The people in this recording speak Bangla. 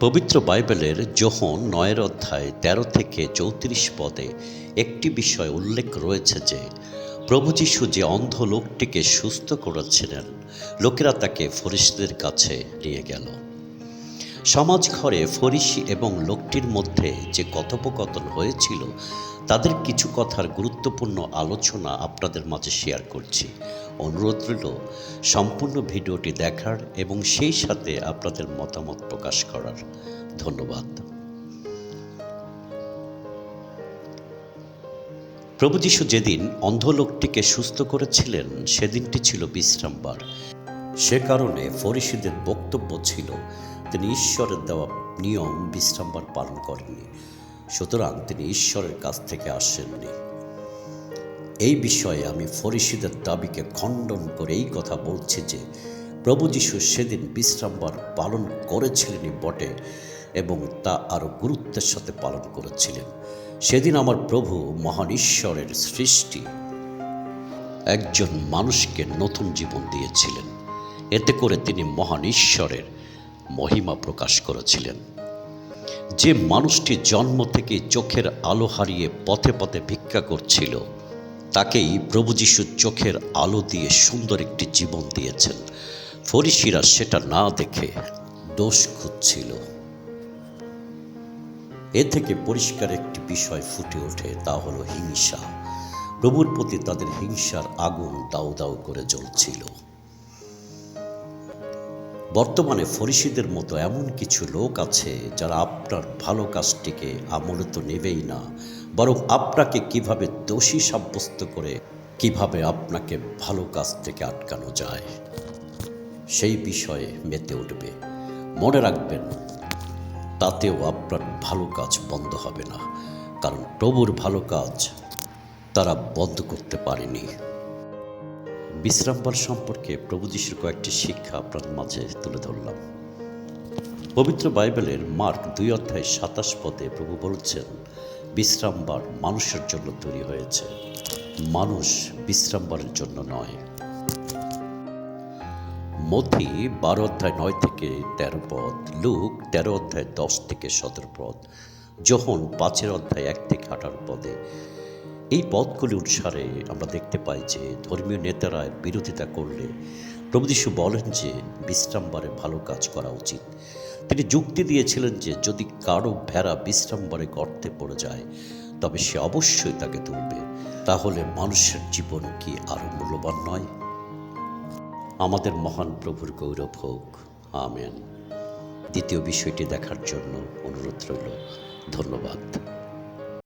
পবিত্র বাইবেলের যোহন নয়ের অধ্যায় তেরো থেকে চৌত্রিশ পদে একটি বিষয় উল্লেখ রয়েছে যে, প্রভু যীশু যে অন্ধ লোকটিকে সুস্থ করেছিলেন, লোকেরা তাকে ফরিসদের কাছে নিয়ে গেল। সমাজ ঘরে ফরিসি এবং লোকটির মধ্যে যে কথোপকথন হয়েছিল, তাদের কিছু কথার গুরুত্বপূর্ণ আলোচনা আপনাদের মাঝে শেয়ার করছি। অনুরোধ রইল, সম্পূর্ণ ভিডিওটি দেখার এবং সেই সাথে আপনাদের মতামত প্রকাশ করার। ধন্যবাদ। প্রভু যীশু যেদিন অন্ধ লোকটিকে সুস্থ করেছিলেন, সেদিনটি ছিল বিশ্রামবার। সে কারণে ফরিসিদের বক্তব্য ছিল তিনি ঈশ্বরের দেওয়া নিয়ম বিশ্রামবার পালন করেননি। সুতরাং তিনি ঈশ্বরের কাছ থেকে আসেননি। এই বিষয়ে আমি ফরিসিদের দাবিকে খণ্ডন করে এই কথা বলছি যে, প্রভু যীশু সেদিন বিশ্রামবার পালন করেছিলেনই বটে এবং তা আরও গুরুত্বের সাথে পালন করেছিলেন। সেদিন আমার প্রভু মহান ঈশ্বরের সৃষ্টি একজন মানুষকে নতুন জীবন দিয়েছিলেন। এতে করে তিনি মহান ঈশ্বরের মহিমা প্রকাশ করেছিলেন। যে মানুষটি জন্ম থেকে চোখের আলো হারিয়ে পথে পথে ভিক্ষা করছিল, তাকেই প্রভু যিশু চোখের আলো দিয়ে সুন্দর একটি জীবন দিয়েছেন। ফরিসিরা সেটা না দেখে দোষ খুঁজছিল। এ থেকে পরিষ্কার একটি বিষয় ফুটে ওঠে, তা হলো হিংসা। প্রভুর প্রতি তাদের হিংসার আগুন দাউ দাউ করে জ্বলছিল। বর্তমানে ফরিসিদের মতো এমন কিছু লোক আছে যারা আপনার ভালো কাজটিকে আমলে তো নেবেই না, বরং আপনাকে কীভাবে দোষী সাব্যস্ত করে কীভাবে আপনাকে ভালো কাজ থেকে আটকানো যায়, সেই বিষয়ে মেতে উঠবে। মনে রাখবেন, তাতেও আপনার ভালো কাজ বন্ধ হবে না, কারণ প্রভুর ভালো কাজ তারা বন্ধ করতে পারেনি। বিশ্রামবার সম্পর্কে প্রভু যিশুর কয়েকটি শিক্ষা আপনার মাঝে তুলে ধরলাম। পবিত্র বাইবেলের মার্ক দুই অধ্যায় সাতাশ পদে প্রভু বলছেন, বিশ্রামবার মানুষের জন্য তৈরি হয়েছে। মানুষ বিশ্রামবারের জন্য নয়। মথি বারো অধ্যায় নয় থেকে তেরো পদ, লুক তেরো অধ্যায় দশ থেকে সতেরো পদ যখন পাঁচের অধ্যায় এক থেকে আঠারো পদে এই পথগুলি অনুসারে আমরা দেখতে পাই যে ধর্মীয় নেতারা বিরোধিতা করলে প্রভু যীশু বলেন যে বিশ্রামবারে ভালো কাজ করা উচিত। তিনি যুক্তি দিয়েছিলেন যে যদি কারও ভেড়া বিশ্রামবারে গর্তে পড়ে যায়, তবে সে অবশ্যই তাকে তুলবে। তাহলে মানুষের জীবন কি আরও মূল্যবান নয়? আমাদের মহান প্রভুর গৌরব হোক। আমেন। দ্বিতীয় বিষয়টি দেখার জন্য অনুরোধ রইল। ধন্যবাদ।